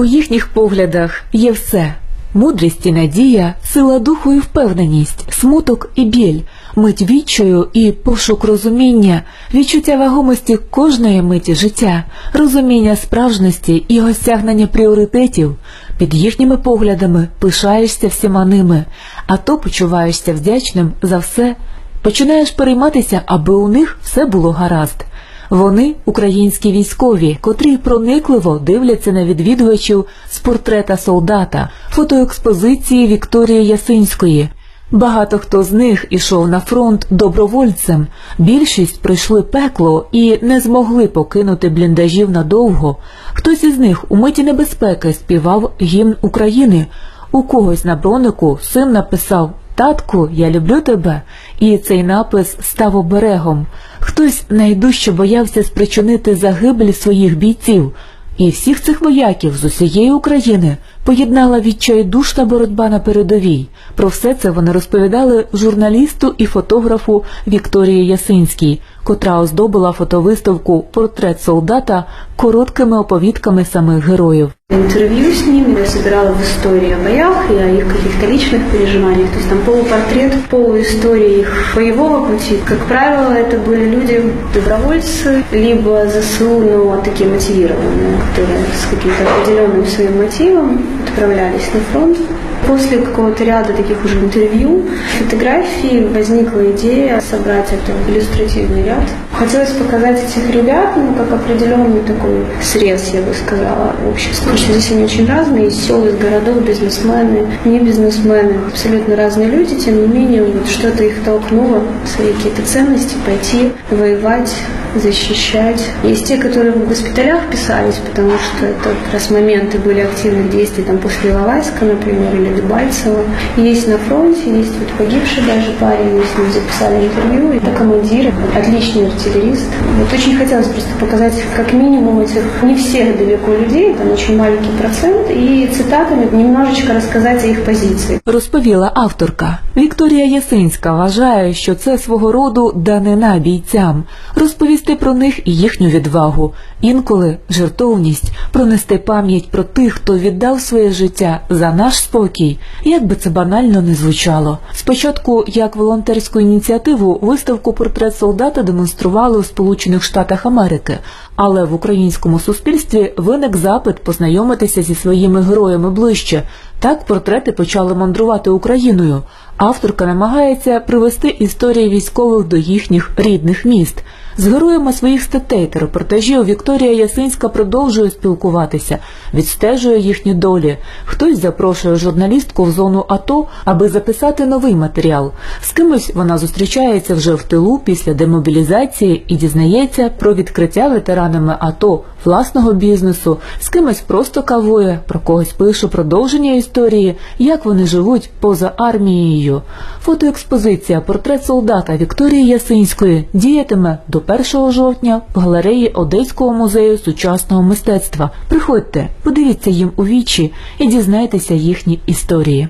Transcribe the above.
У їхніх поглядах є все. Мудрість і надія, сила духу і впевненість, смуток і біль, мить відчаю і пошук розуміння, відчуття вагомості кожної миті життя, розуміння справжності і осягнення пріоритетів. Під їхніми поглядами пишаєшся всіма ними, а то почуваєшся вдячним за все, починаєш перейматися, аби у них все було гаразд. Вони українські військові, котрі проникливо дивляться на відвідувачів з портрета солдата, фотоекспозиції Вікторії Ясинської. Багато хто з них ішов на фронт добровольцем. Більшість пройшли пекло і не змогли покинути бліндажів надовго. Хтось із них у миті небезпеки співав гімн України. У когось на бронику син написав Татку, я люблю тебе, і цей напис став оберегом. Хтось найдужче боявся спричинити загибель своїх бійців, і всіх цих вояків з усієї України поєднала відчайдушна боротьба на передовій. Про все це вони розповідали журналісту і фотографу Вікторії Ясинській, котра оздобила фотовиставку Портрет солдата короткими оповідками самих героїв. интервью с ними, я собирала в истории о боях и о их каких-то личных переживаниях. То есть там полупортрет, полуистория их боевого пути. Как правило, это были люди, добровольцы, либо ЗСУ, но такие мотивированные, которые с каким-то определенным своим мотивом отправлялись на фронт. После какого-то ряда таких уже интервью, фотографий возникла идея собрать это в иллюстративный ряд. Хотелось показать этих ребят, ну, как определенный такой срез, я бы сказала, общества. Потому что здесь они очень разные, из сел, из городов, бизнесмены, не бизнесмены, абсолютно разные люди, тем не менее, вот что-то их толкнуло, свои какие-то ценности, пойти воевать, защищать. Есть те, которые в госпиталях писались, потому что это как раз моменты были активных действий, там после Иловайска, например, или Дебальцево. Есть на фронте, есть вот погибший даже парень, мы с ним записали интервью. Это командир, отличный артиллерист. Вот очень хотелось просто показать как минимум этих не всех далеко людей, там очень маленький процент, и цитатами немножечко рассказать о их позиции. Розповіла авторка. Вікторія Ясинська вважає, що це свого роду данина бійцям, розповісти про них і їхню відвагу, інколи жертовність, пронести пам'ять про тих, хто віддав своє життя за наш спокій, як би це банально не звучало. Спочатку, як волонтерську ініціативу, виставку портрет солдата демонстрували у Сполучених Штатах Америки, але в українському суспільстві виник запит познайомитися зі своїми героями ближче. Так портрети почали мандрувати Україною. Авторка намагається привести історії військових до їхніх рідних міст. З героями своїх статей та репортажів Вікторія Ясинська продовжує спілкуватися, відстежує їхні долі. Хтось запрошує журналістку в зону АТО, аби записати новий матеріал. З кимось вона зустрічається вже в тилу після демобілізації і дізнається про відкриття ветеранами АТО власного бізнесу, з кимось просто кавує, про когось пише продовження історії, як вони живуть поза армією. Фотоекспозиція Портрет солдата Вікторії Ясинської діятиме до 1 жовтня в галереї Одеського музею сучасного мистецтва. Приходьте, подивіться їм у вічі і дізнайтеся їхні історії.